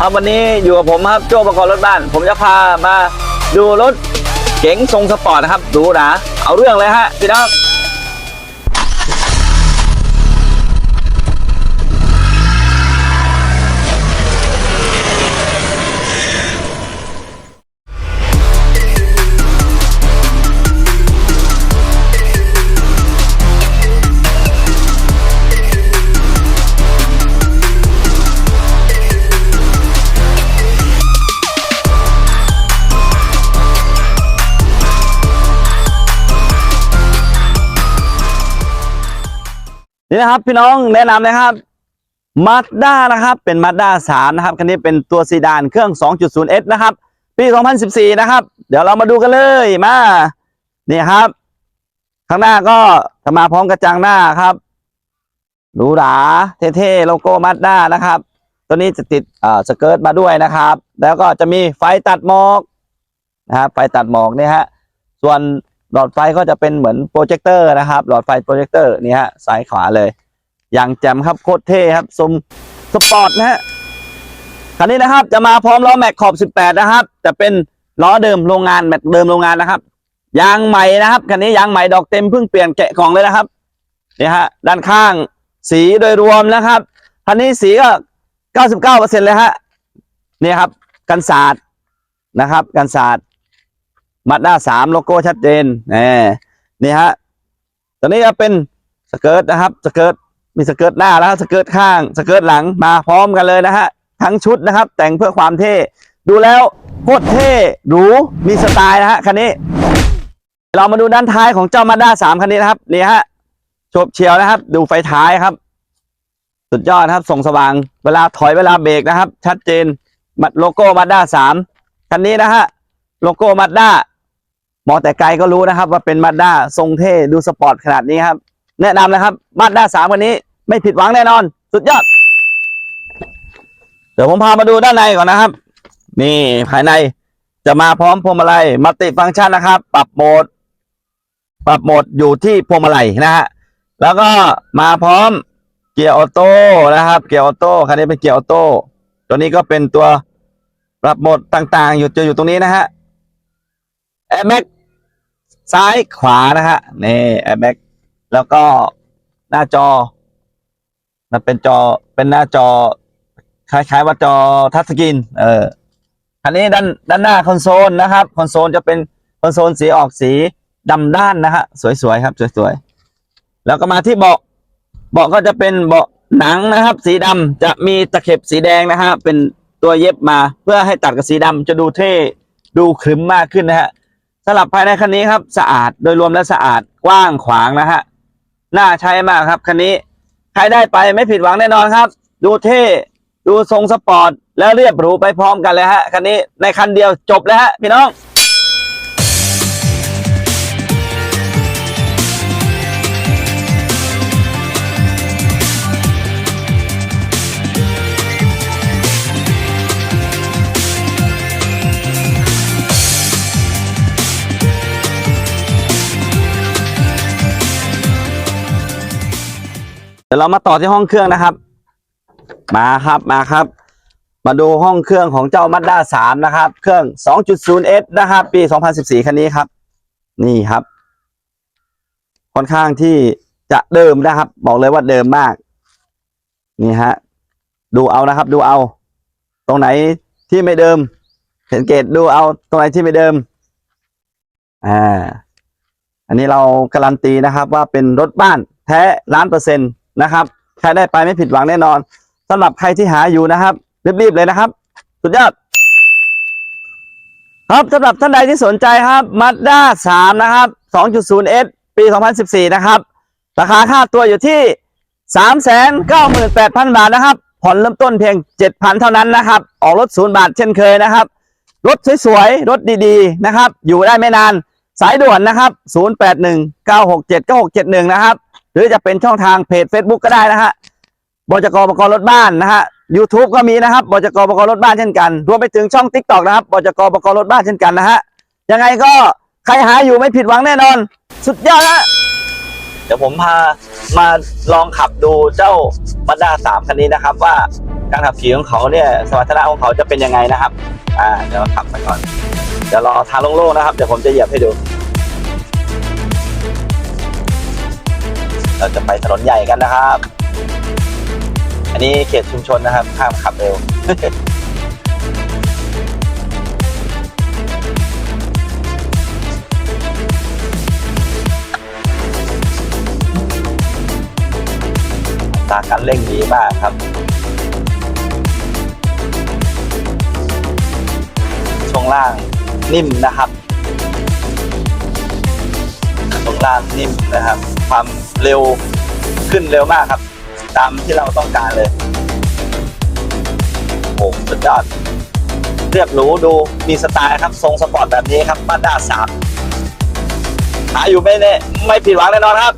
ครับวันนี้อยู่กับผมครับโจ้ประกอบรถบ้าน ผมจะพามาดูรถเก๋งทรงสปอร์ตนะครับดูหนาเอาเรื่องเลยฮะพี่น้อง นี่นะครับพี่น้องแนะนำนะครับมาด้านะครับเป็นมาด้า3นะครับคันนี้เป็นตัวซีดานเครื่อง 2.0S นะครับ ปี 2014 นะครับ เดี๋ยวเรามาดูกันเลยมานี่ครับ ข้างหน้าก็จะมาพร้อมกระจังหน้าครับหรูหราเท่ๆโลโก้มาด้านะครับ ตัวนี้จะติดอ่อสเกิร์ตมาด้วยนะครับ แล้วก็จะมีไฟตัดหมอกนะครับไฟตัดหมอกเนี่ยฮะส่วน หลอดไฟก็จะเป็นเหมือนโปรเจคเตอร์นะครับ หลอดไฟโปรเจคเตอร์นี่ฮะซ้ายขวาเลยอย่างแจ่มครับโคตรเท่ครับสมสปอร์ตนะฮะคันนี้นะครับจะมาพร้อมล้อแม็กขอบ 18 นะครับ จะเป็นล้อเดิมโรงงานแม็กเดิมโรงงานนะครับยางใหม่นะครับคันนี้ยางใหม่ดอกเต็มเพิ่งเปลี่ยนแกะกล่องเลยนะครับนี่ฮะด้านข้างสีโดยรวมนะครับคันนี้สีก็ 99%เลยฮะนี่ครับ กันศาสตร์นะครับ กันศาสตร์ มาด้าสามโลโก้ชัดเจนนี่นี่ฮะตัวนี้จะเป็นสเกิร์ตนะครับสเกิร์ตมีสเกิร์ตหน้าแล้วสเกิร์ตข้างสเกิร์ตหลังมาพร้อมกันเลยนะฮะทั้งชุดนะครับ แต่งเพื่อความเท่ดูแล้วโคตรเท่หรูมีสไตล์นะฮะคันนี้ เรามาดูด้านท้ายของเจ้ามาด้าสามคันนี้นะครับนี่ฮะโฉบเฉียวนะครับ ดูไฟท้ายครับ สุดยอดครับส่องสว่างเวลาถอยเวลาเบรกนะครับ ชัดเจนมัดโลโก้มาด้าสามคันนี้นะฮะโลโก้มาด้า มองแต่ไกลก็รู้นะครับ ว่าเป็นมาด้าทรงเท่ดูสปอร์ตขนาดนี้ครับ แนะนำนะครับมาด้าสามวันนี้ ไม่ผิดหวังแน่นอน สุดยอด เดี๋ยวผมพามาดูด้านในก่อนนะครับ นี่ภายในจะมาพร้อมพวงมาลัยมัลติฟังก์ชันนะครับ ปรับโหมด ปรับโหมดอยู่ที่พวงมาลัยนะฮะแล้วก็มาพร้อมเกียร์ออโต้นะครับ เกียร์ออโต้คันนี้เป็นเกียร์ออโต้ตัวนี้ก็เป็นตัวปรับโหมดต่างๆ อยู่จะอยู่ตรงนี้นะฮะแอร์แม็ก ซ้ายขวานะฮะนี่แอร์แม็กแล้วก็หน้าจอ มันเป็นจอเป็นหน้าจอ คล้ายๆว่าจอทัชสกรีนเออคันนี้ด้านด้านหน้าคอนโซลนะครับคอนโซลจะเป็นคอนโซลสีออกสีดำด้านนะฮะสวยๆครับสวยๆแล้วก็มาที่เบาะเบาะก็จะเป็นเบาะหนังนะครับ สีดำจะมีตะเข็บสีแดงนะฮะเป็นตัวเย็บมาเพื่อให้ตัดกับสีดำจะดูเท่ดูขรึมมากขึ้นนะฮะ สลับภายในคันนี้ครับสะอาดโดยรวมและสะอาดกว้างขวางนะฮะน่าใช้มากครับคันนี้ใครได้ไปไม่ผิดหวังแน่นอนครับ ดูเท่ดูทรงสปอร์ตแล้วเรียบหรูไปพร้อมกันเลยฮะคันนี้ในคันเดียวจบแล้วฮะพี่น้อง เดี๋ยวเรามาต่อที่ห้องเครื่องนะครับ มาครับมาครับ มาดูห้องเครื่องของเจ้ามั z ด้าสามนะครับ เครื่อง 2.0S นะครับ ปี 2014 คันนี้ครับ นี่ครับ ค่อนข้างที่จะเดิมนะครับ บอกเลยว่าเดิมมาก นี่ฮะ ดูเอานะครับ ดูเอา ตรงไหนที่ไม่เดิมสังเกตดูเอาตรงไหนที่ไม่เดิม อ่า อันนี้เราการันตีนะครับว่าเป็นรถบ้านแท้ล้านเปอร์เซ็นต์ นะครับ ใครได้ไปไม่ผิดหวังแน่นอนสำหรับใครที่หาอยู่นะครับ รีบๆเลยนะครับ สุดยอด ครับสำหรับท่านใดที่สนใจครับ Mazda 3นะครับ 2.0S ปี2014นะครับ ราคาค่าตัวอยู่ที่398,000บาทนะครับ ผ่อนเริ่มต้นเพียง7,000เท่านั้นนะครับ ออกรถศูนย์บาทเช่นเคยนะครับ รถสวยๆ รถดีๆ นะครับ อยู่ได้ไม่นาน สายด่วนนะครับ0819679671นะครับ หรือจะเป็นช่องทางเพจ Facebook ก็ได้นะฮะบจกบกรถบ้านนะฮะ YouTube ก็มีนะครับบจกบกรถบ้านเช่นกันรวมไปถึงช่อง TikTok นะครับบจกบกรถบ้านเช่นกันนะฮะยังไงก็ใครหาอยู่ไม่ผิดหวังแน่นอน สุดยอดฮะเดี๋ยวผมพามาลองขับดูเจ้ามาด้าสามคันนี้นะครับ ว่าการขับขี่ของเขาเนี่ยสมรรถนะของเขาจะเป็นยังไงนะครับ อ่าเดี๋ยวขับไปก่อนเดี๋ยวรอทางโล่งๆนะครับ เดี๋ยวผมจะเหยียบให้ดู เราจะไปถนนใหญ่กันนะครับ อันนี้เขตชุมชนนะครับห้ามขับเร็วตาการเร่งดีมากครับ ช่วงล่างนิ่มนะครับ ล่างนิ่มนะครับ ความเร็วขึ้นเร็วมากครับ ตามที่เราต้องการเลยโอ้สุดยอดเรียบหรูดูมีสไตล์ครับ ทรงสปอร์ตแบบนี้ครับมาด้าสามหาอยู่ไม่แน่ไม่ผิดหวังแน่นอนครับ